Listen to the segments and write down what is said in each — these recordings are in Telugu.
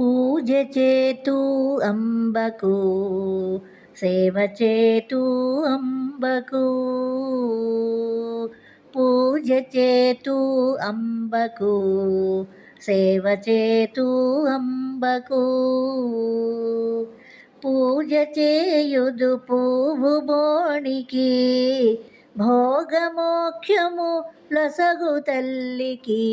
పూజ చేతు అంబకు సేవ చేతు అంబకు. పూజ చేతు అంబకు సేవ చేతు అంబకు. పూజ చేయుదు పువ్వు బోణికి భోగమోక్షము లసగు తల్లికి.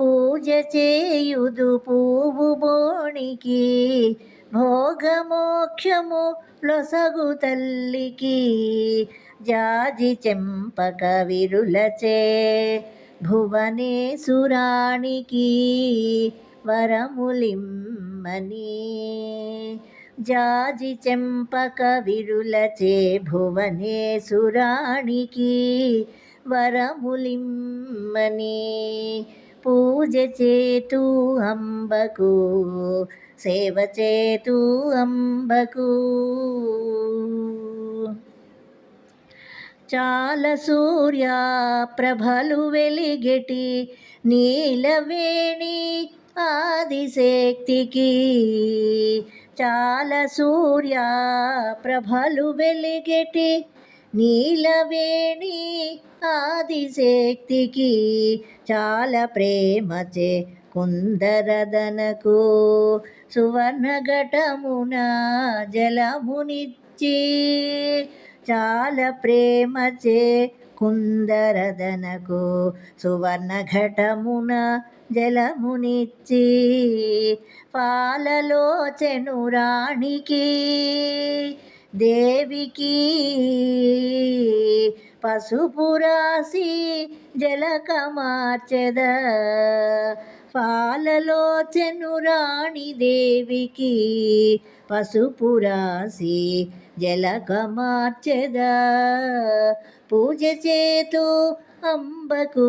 పూజ చేయుదు పువ్వు బోణికి భోగమోక్షము లొసగు తల్లికి. జాజి చెంపక విరులచే భువనేశురాణికి వరములిమ్మని. జాజి చెంపక విరులచే భువనేశురాణికి వరములిమ్మని. పూజ చేతు అంబకు సేవ చేతు అంబకు. చాల సూర్య ప్రభలు వెలిగెటి నీలవేణి ఆదిశక్తికి. చాల సూర్య ప్రభలు వెలిగెటి నీలవేణి ఆదిశక్తికి చాలా ప్రేమచే కుందరదనకు సువర్ణఘటమున జలమునిచ్చి చాలా ప్రేమచే కుందరదనకు సువర్ణఘటమున జలమునిచ్చి పాలలోచెను రాణికి దేవికి పసుపు రాసి జలక మార్చెద పాలలోచెను రాణి దేవికి పసుపు రాసి జలక మార్చెద పూజ చేతు అంబకు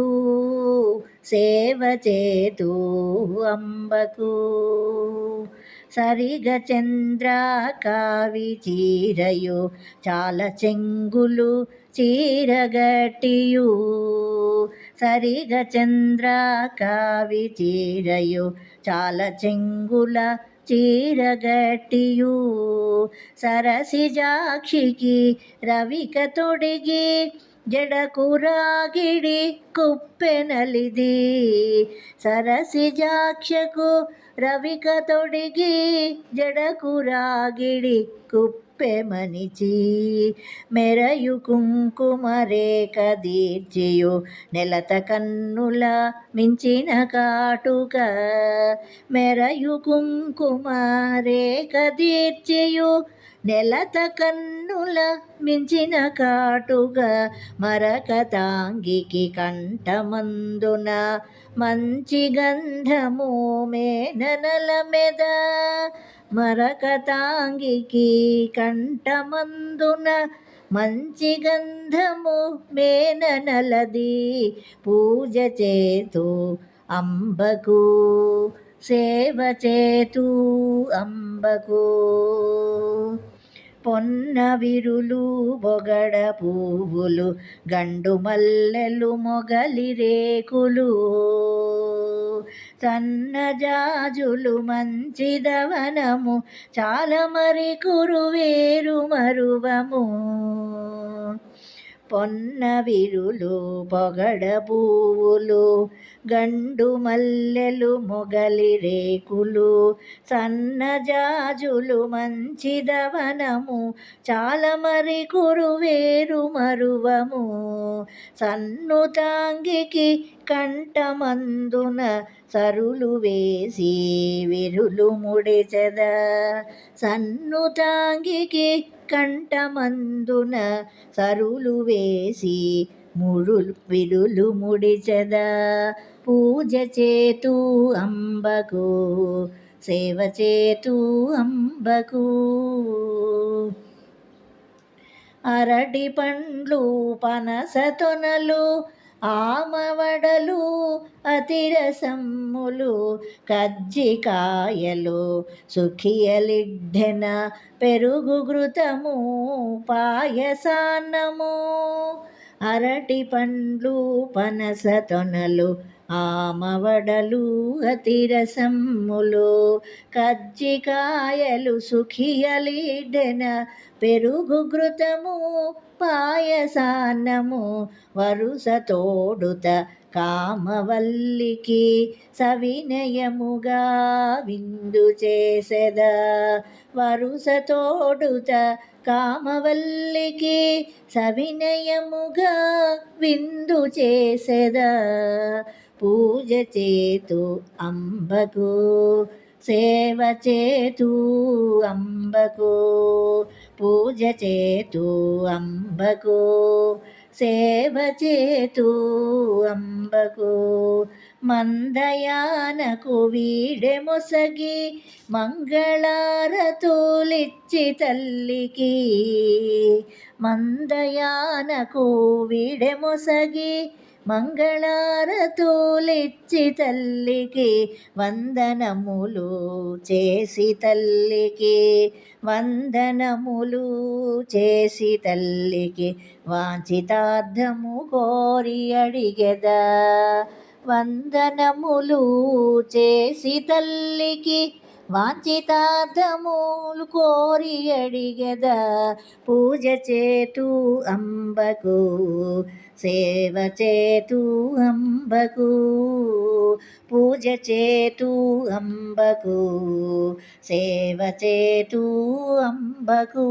సేవ చేతు అంబకు. సరిగ చంద్ర కావి చీరయు చాల చెంగులు చీరగటియు. సరిగ చంద్ర కావి చీరయు చాల చెంగుల చీరగటియు. సరసి జాక్షికి రవిక తొడిగి జడకురాగిడి కుప్పెనలిది. సరసిజాక్షకు రవిక తొడిగి జడకురాగిడి కుప్పెమనిచి మెరయు కుంకుమరేక దీర్చియు నెలత కన్నుల మించిన కాటుక. మెరయు కుంకుమరేక దీర్చియు నెలత కన్నుల మించిన కాటుగా మరక తాంగికి కంఠమందున మంచి గంధము మేననల మెద మరక తాంగికి కంఠమందున మంచి గంధము మేననలది పూజ చేతు అంబకు సేవ చేతు అంబకు. పొన్న విరులు బొగడ పువ్వులు గండు మల్లెలు మొగలి రేకులు. సన్నజాజులు మంచిదవనము చాలా మరి కురువేరు మరువము. పొన్న విరులు పొగడబూవులు పువ్వులు గండు మల్లెలు మొగలి రేకులు సన్నజాజులు మంచిదవనము చాలా మరి కురువేరు మరువము. సన్నుతాంగికి కంఠమందున సరులు వేసి విరులు ముడిచెద సన్నుతాంగికి కంఠమందున సరులు వేసి ముడులు విరులు ముడిచద. పూజ చేతు అంబకు సేవ చేతు అంబకు. అరటి పండ్లు పనస తొనలు ఆమవడలు అతిరసమ్ములు కజ్జికాయలు సుఖియలిడ్డెన పెరుగు ఘృతము పాయసాన్నము అరటి పండ్లు పనస తొనలు ఆమవడలు అతిరసమ్ములో కజ్జికాయలు సుఖియలిడెన పెరుగు ఘృతము పాయసాన్నము వరుస తోడుత కామవల్లికి సవినయముగా విందు చేసెద. వరుస తోడుత కామవల్లికి సవినయముగా విందు చేసెద. పూజ చేతు అంబకు సేవ చేతు అంబకు పూజ చేతు అంబకు సేవ చేతు అంబకు. మందయానకు వీడె మొసగి మంగళారతులిచ్చి తల్లికి. మందయానకు వీడె మొసగి మంగళారతులిచ్చి తల్లికి వందనములు చేసి తల్లికి వందనములు చేసి తల్లికి వాంఛితార్థము కోరి అడిగెదా. వందనములు చేసి తల్లికి వాంఛితార్థములు కోరి అడిగద. పూజ చేతు అంబకు సేవ చేతు అంబకు పూజ చేతు అంబకు సేవ చేతు అంబకు.